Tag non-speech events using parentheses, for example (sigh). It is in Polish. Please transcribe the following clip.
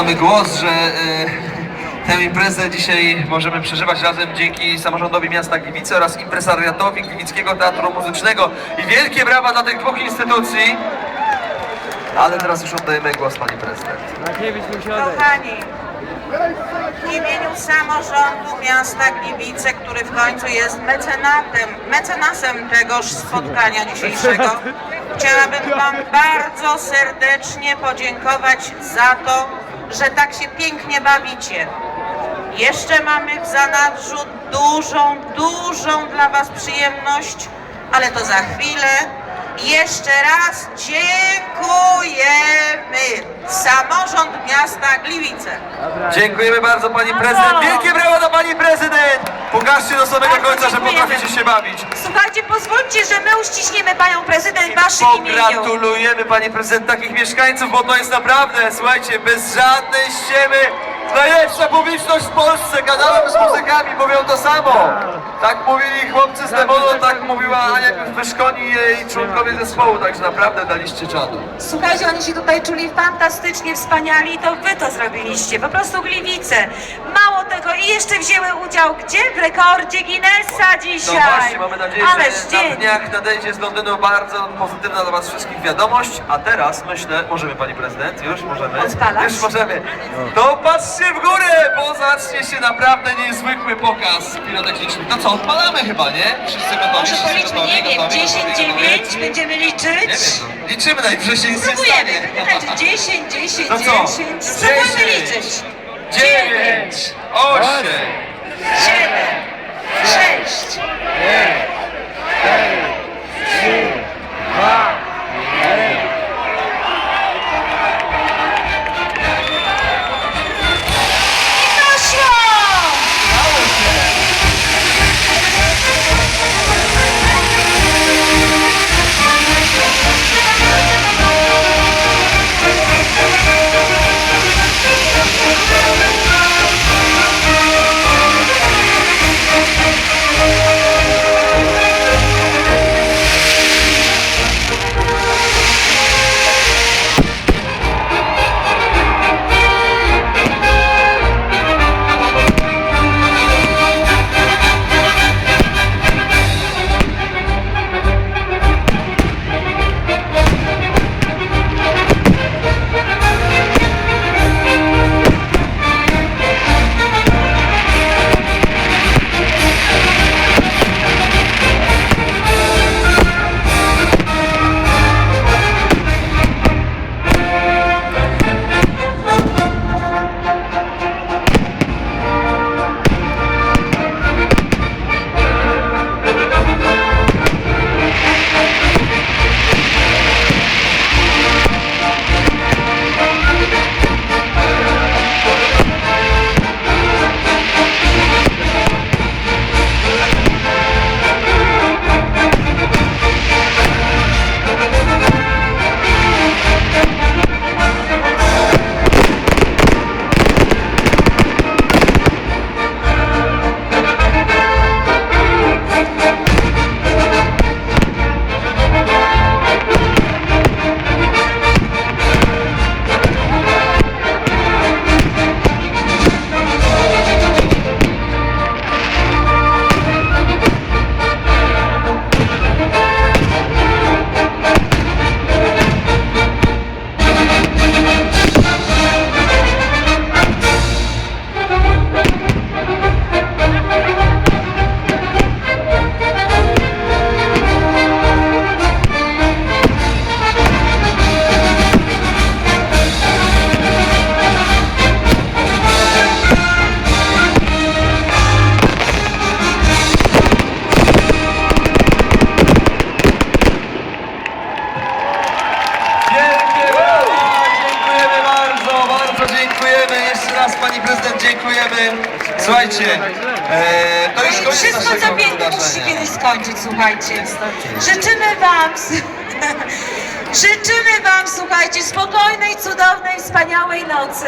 mamy głos, że e, tę imprezę dzisiaj możemy przeżywać razem dzięki samorządowi miasta Gliwice oraz impresariatowi Gliwickiego Teatru Muzycznego. I wielkie brawa dla tych dwóch instytucji. Ale teraz już oddajemy głos pani prezydent. Musi odejść. Kochani, w imieniu samorządu miasta Gliwice, który w końcu jest mecenatem, mecenasem tegoż spotkania dzisiejszego, chciałabym Wam bardzo serdecznie podziękować za to, że tak się pięknie bawicie. Jeszcze mamy w zanadrzu dużą, dużą dla Was przyjemność, ale to za chwilę. Jeszcze raz dziękujemy. Samorząd miasta Gliwice. Dziękujemy bardzo pani prezydent. Wielkie brawa dla pani prezydent! Pokażcie do samego Bardzo końca, że dziękujemy. potraficie się bawić. Słuchajcie, pozwólcie, że my uściśniemy panią prezydent w waszym imieniu. Pogratulujemy pani prezydent takich mieszkańców, bo to jest naprawdę, słuchajcie, bez żadnej ściemy. Najlepsza publiczność w Polsce, gadałem z muzykami, mówią to samo. Tak mówili chłopcy z Demono, tak mówiła Ania Wyszkoni i jej członkowie zespołu, także naprawdę daliście czadu. Słuchajcie, oni się tutaj czuli fantastycznie wspaniali, to wy to zrobiliście, po prostu Gliwice. Mało tego i jeszcze wzięły udział gdzie? W rekordzie Guinnessa dzisiaj. No właśnie, mamy nadzieję, Ależ że na dzień. dniach nadejdzie z Londynu bardzo pozytywna dla was wszystkich wiadomość, a teraz myślę, możemy pani prezydent, już możemy, Odpalać? już możemy, to patrzcie w górę, bo zacznie się naprawdę niezwykły pokaz pirotechniczny. To co, odpalamy chyba, nie? Wszyscy gotowi? Może Wszyscy policzmy, gotowi? nie wiem, Gotowi? 10, Gotowi? 9, Gotowi? będziemy Nie liczyć? wiem, no. liczymy najwyżej nic nie Spróbujemy, stanie. wystarczy 10, 10, To co? 10. Spróbujmy liczyć. 9, 8, 7, 6, Słuchajcie, e, to już koniec Wszystko naszego co piękne musi się wydarzenia. kiedyś skończyć, słuchajcie. Życzymy wam, (laughs) życzymy wam, słuchajcie, spokojnej, cudownej, wspaniałej nocy.